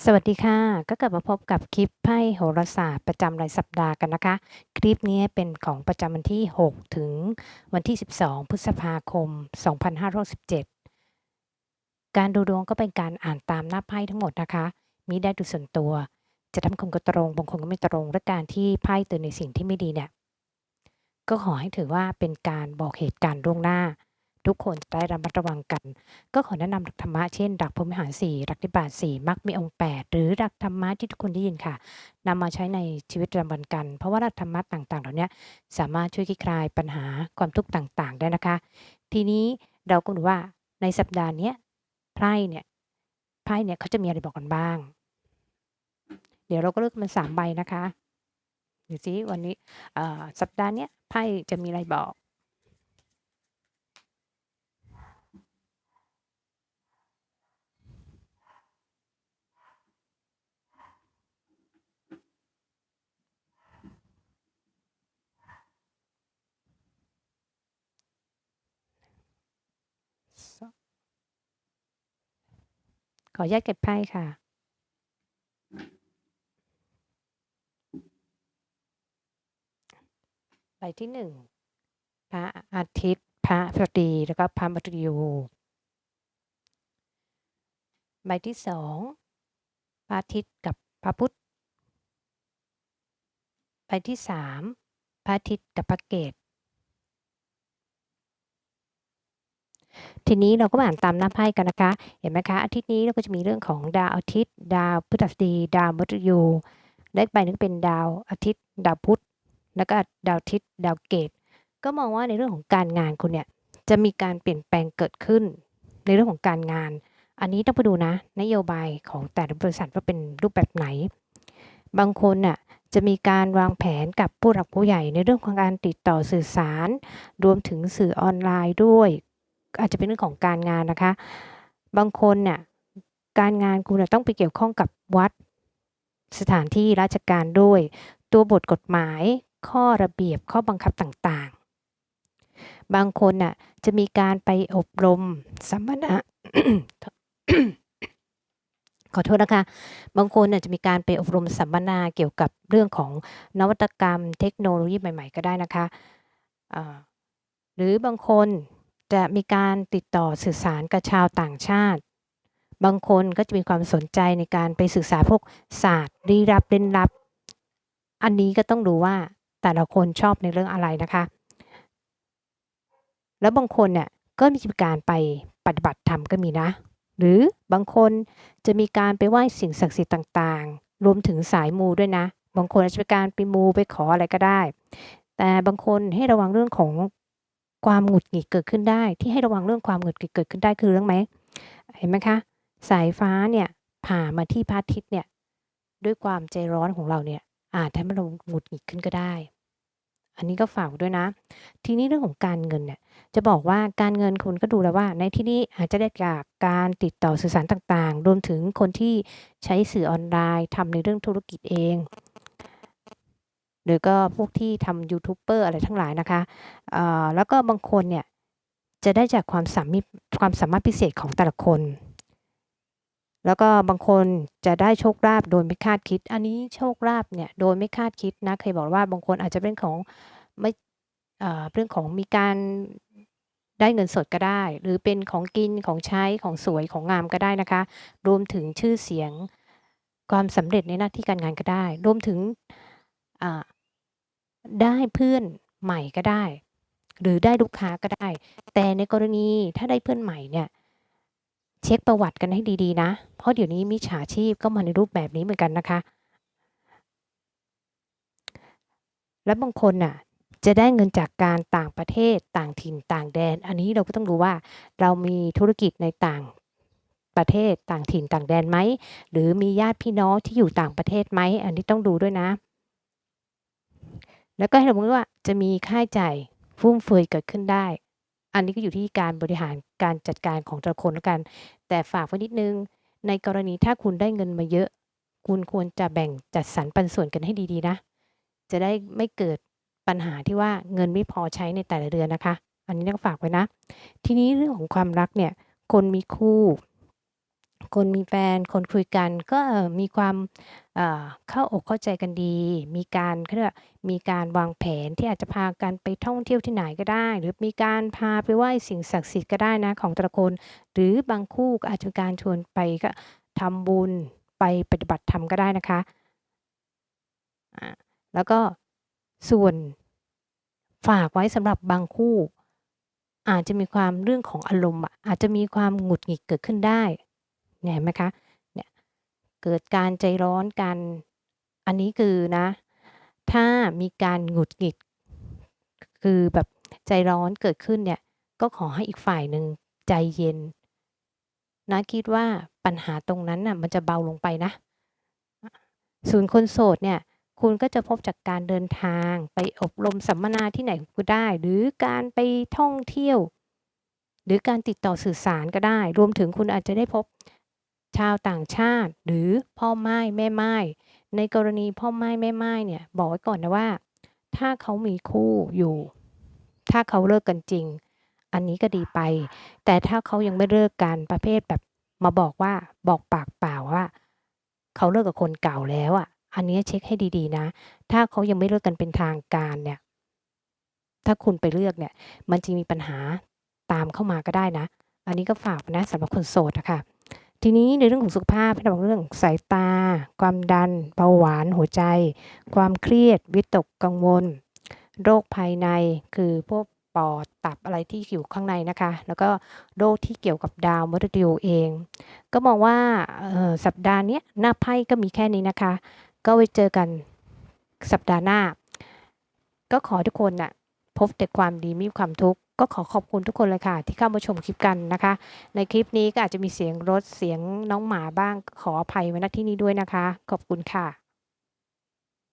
สวัสดีค่ะ ก็กลับมาพบกับคลิปไพ่โหราศาสตร์ประจำรายสัปดาห์กันนะคะ คลิปนี้เป็นของประจำวันที่ 6 ถึงวันที่ 12 พฤษภาคม 2567 การดูดวงก็เป็นการอ่านตามหน้าไพ่ทั้งหมดนะคะมิได้ดูส่วนตัว จะทำคนก็ตรงบางคนก็ไม่ตรงและการที่ไพ่เตือนในสิ่งที่ไม่ดีเนี่ย ก็ขอให้ถือว่าเป็นการบอกเหตุการณ์ล่วงหน้า ทุกคนจะได้ระมัดระวังกัน ก็ขอแนะนำหลักธรรมะเช่นหลักพรหมวิหารสี่หลักนิบาตสี่มักมีองค์แปดหรือหลักธรรมะที่ทุกคนได้ยินค่ะนำมาใช้ในชีวิตประจำวันกัน เพราะว่าหลักธรรมะต่างๆ เหล่านี้สามารถช่วยคลี่คลายปัญหาความทุกข์ต่างๆ ได้นะคะ ทีนี้เราก็ดูว่าในสัปดาห์นี้ไพ่เนี่ยไพ่เนี่ยเขาจะมีอะไรบอกกันบ้าง เดี๋ยวเราก็เลือกมันสามใบนะคะดูซิวันนี้สัปดาห์เนี้ยไพ่จะมีอะไรบอก ขออนุญาตเก็บไพ่ค่ะ ใบที่หนึ่งพระอาทิตย์ พระพฤดีแล้วก็พระมฤตยูใบที่สองพระอาทิตย์กับพระพุธใบที่สามพระอาทิตย์กับพระเกต ทีนี้เราก็มาอ่านตามหน้าไพ่กันนะคะ เห็นไหมคะอาทิตย์นี้เราก็จะมีเรื่องของดาวอาทิตย์ ดาวพฤหัสบดีดาวมฤตยูและอีกใบนึงเป็นดาวอาทิตย์ ดาวพุธแล้วก็ดาวอาทิตย์ ดาวเกต ก็มองว่าในเรื่องของการงานคุณเนี่ยจะมีการเปลี่ยนแปลงเกิดขึ้น ในเรื่องของการงาน อันนี้ต้องไปดูนะ นโยบายของแต่ละบริษัทว่าเป็นรูปแบบไหน บางคนน่ะจะมีการวางแผนกับผู้หลักผู้ใหญ่ในเรื่องของการติดต่อสื่อสาร รวมถึงสื่อออนไลน์ด้วย อาจจะเป็นเรื่องของการงานนะคะ บางคนเนี่ยการงานคุณน่ะต้องไปเกี่ยวข้องกับวัดสถานที่ราชการด้วย ตัวบทกฎหมาย ข้อระเบียบข้อบังคับต่างๆ บางคนน่ะจะมีการไปอบรมสัมมนาขอโทษนะคะ บางคนน่ะจะมีการไปอบรมสัมมนาเกี่ยวกับเรื่องของนวัตกรรม เทคโนโลยีใหม่ ๆ ก็ได้นะคะ หรือบางคน จะมีการติดต่อสื่อสารกับชาวต่างชาติ บางคนก็จะมีความสนใจในการไปศึกษาพวกศาสตร์ลี้ลับเล่นลับ อันนี้ก็ต้องดูว่าแต่ละคนชอบในเรื่องอะไรนะคะ แล้วบางคนเนี่ยก็มีการไปปฏิบัติธรรมก็มีนะ หรือบางคนจะมีการไปไหว้สิ่งศักดิ์สิทธิ์ต่างๆ รวมถึงสายมูด้วยนะ บางคนอาจจะเป็นการไปมูไปขออะไรก็ได้ แต่บางคนให้ระวังเรื่องของ ความหงุดหงิดเกิดขึ้นได้ ที่ให้ระวังเรื่องความหงุดหงิดเกิดขึ้นได้คือเรื่องไหมเห็นไหมคะสายฟ้าเนี่ยผ่ามาที่พระอาทิตย์เนี่ยด้วยความใจร้อนของเราเนี่ยอาจทำให้เราหงุดหงิดขึ้นก็ได้ อันนี้ก็ฝากด้วยนะ ทีนี้เรื่องของการเงินเนี่ยจะบอกว่าการเงินคุณก็ดูแล้วว่า ในที่นี้อาจจะได้จากการติดต่อสื่อสารต่างๆ รวมถึงคนที่ใช้สื่อออนไลน์ทำในเรื่องธุรกิจเอง หรือก็พวกที่ทำยูทูบเบอร์อะไรทั้งหลายนะคะเอ่อแล้วก็บางคนเนี่ยจะได้จากความสามิความสามารถพิเศษของแต่ละคน แล้วก็บางคนจะได้โชคลาภโดยไม่คาดคิด อันนี้โชคลาภเนี่ยโดยไม่คาดคิดนะเคยบอกว่าบางคนอาจจะเป็นของไม่เอ่อเรื่องของมีการได้เงินสดก็ได้ หรือเป็นของกินของใช้ของสวยของงามก็ได้นะคะ รวมถึงชื่อเสียงความสำเร็จในหน้าที่การงานก็ได้ รวมถึงอ่า ได้เพื่อนใหม่ก็ได้ หรือได้ลูกค้าก็ได้ แต่ในกรณีถ้าได้เพื่อนใหม่เนี่ย เช็คประวัติกันให้ดีๆนะ เพราะเดี๋ยวนี้มิจฉาชีพก็มาในรูปแบบนี้เหมือนกันนะคะ และบางคนน่ะจะได้เงินจากการต่างประเทศต่างถิ่นต่างแดน อันนี้เราก็ต้องดูว่าเรามีธุรกิจในต่างประเทศต่างถิ่นต่างแดนไหม หรือมีญาติพี่น้องที่อยู่ต่างประเทศไหม อันนี้ต้องดูด้วยนะ แล้วก็ให้เราดูว่าจะมีค่าใช้จ่ายฟุ่มเฟือยเกิดขึ้นได้ อันนี้ก็อยู่ที่การบริหารการจัดการของแต่ละคนแล้วกัน แต่ฝากไว้นิดนึง ในกรณีถ้าคุณได้เงินมาเยอะ คุณควรจะแบ่งจัดสรรปันส่วนกันให้ดีๆนะ จะได้ไม่เกิดปัญหาที่ว่าเงินไม่พอใช้ในแต่ละเดือนนะคะ อันนี้ต้องฝากไว้นะ ทีนี้เรื่องของความรักเนี่ย คนมีคู่ คนมีแฟน คนคุยกัน ก็มีความอ่าเข้าอกเข้าใจกันดี มีการ เขาเรียกว่า มีการวางแผนที่อาจจะพากันไปท่องเที่ยวที่ไหนก็ได้ หรือมีการพาไปไหว้สิ่งศักดิ์สิทธิ์ก็ได้นะของแต่ละคน หรือบางคู่ก็อาจจะมีการชวนไป ก็ทำบุญ ไปปฏิบัติธรรมก็ได้นะคะ อา แล้วก็ ส่วน ฝากไว้สำหรับบางคู่ อาจจะมีความ เรื่องของอารมณ์อะ อาจจะมีความหงุดหงิดเกิดขึ้นได้ เห็นไหมคะเนี่ยเกิดการใจร้อนกัน อันนี้คือนะ ถ้ามีการหงุดหงิด คือแบบใจร้อนเกิดขึ้นเนี่ย ก็ขอให้อีกฝ่ายหนึ่งใจเย็นนะคิดว่าปัญหาตรงนั้นน่ะมันจะเบาลงไปนะส่วนคนโสดเนี่ย คุณก็จะพบจากการเดินทางไปอบรมสัมมนาที่ไหนก็ได้ หรือการไปท่องเที่ยว หรือการติดต่อสื่อสารก็ได้ รวมถึงคุณอาจจะได้พบ ชาวต่างชาติ หรือพ่อไม่ายแม่ไม่ายในกรณีพ่อไม่ายแม่ไม่ายเนี่ยบอกไว้ก่อนนะว่า ถ้าเขามีคู่อยู่ ถ้าเขาเลิกกันจริง อันนี้ก็ดีไป แต่ถ้าเขายังไม่เลิกกันประเภทแบบมาบอกว่าบอกปากเปล่าว่าเขาเลิกกับคนเก่าแล้วอะอันนี้เช็คให้ดีๆนะ ถ้าเขายังไม่เลิกกันเป็นทางการเนี่ย ถ้าคุณไปเลือกเนี่ย มันจะมีปัญหาตามเข้ามาก็ได้นะ อันนี้ก็ฝากนะสำหรับคนโสดอะค่ะ ทีนี้ในเรื่องของสุขภาพให้ระวังเรื่องสายตา ความดันเบาหวาน หัวใจ ความเครียด วิตกกังวล โรคภายในคือพวกปอดตับอะไรที่อยู่ข้างในนะคะ แล้วก็โรคที่เกี่ยวกับดาวมฤตยูเอง ก็มองว่าสัปดาห์นี้หน้าไพ่ก็มีแค่นี้นะคะ ก็ไว้เจอกันสัปดาห์หน้า ก็ขอทุกคนน่ะพบแต่ความดีม่มีความทุกข์ ก็ขอขอบคุณทุกคนเลยค่ะ ที่เข้ามาชมคลิปกันนะคะ ในคลิปนี้ก็อาจจะมีเสียงรถเสียงน้องหมาบ้างขออภัยไว้ณที่นี้ด้วยนะคะ ขอบคุณค่ะ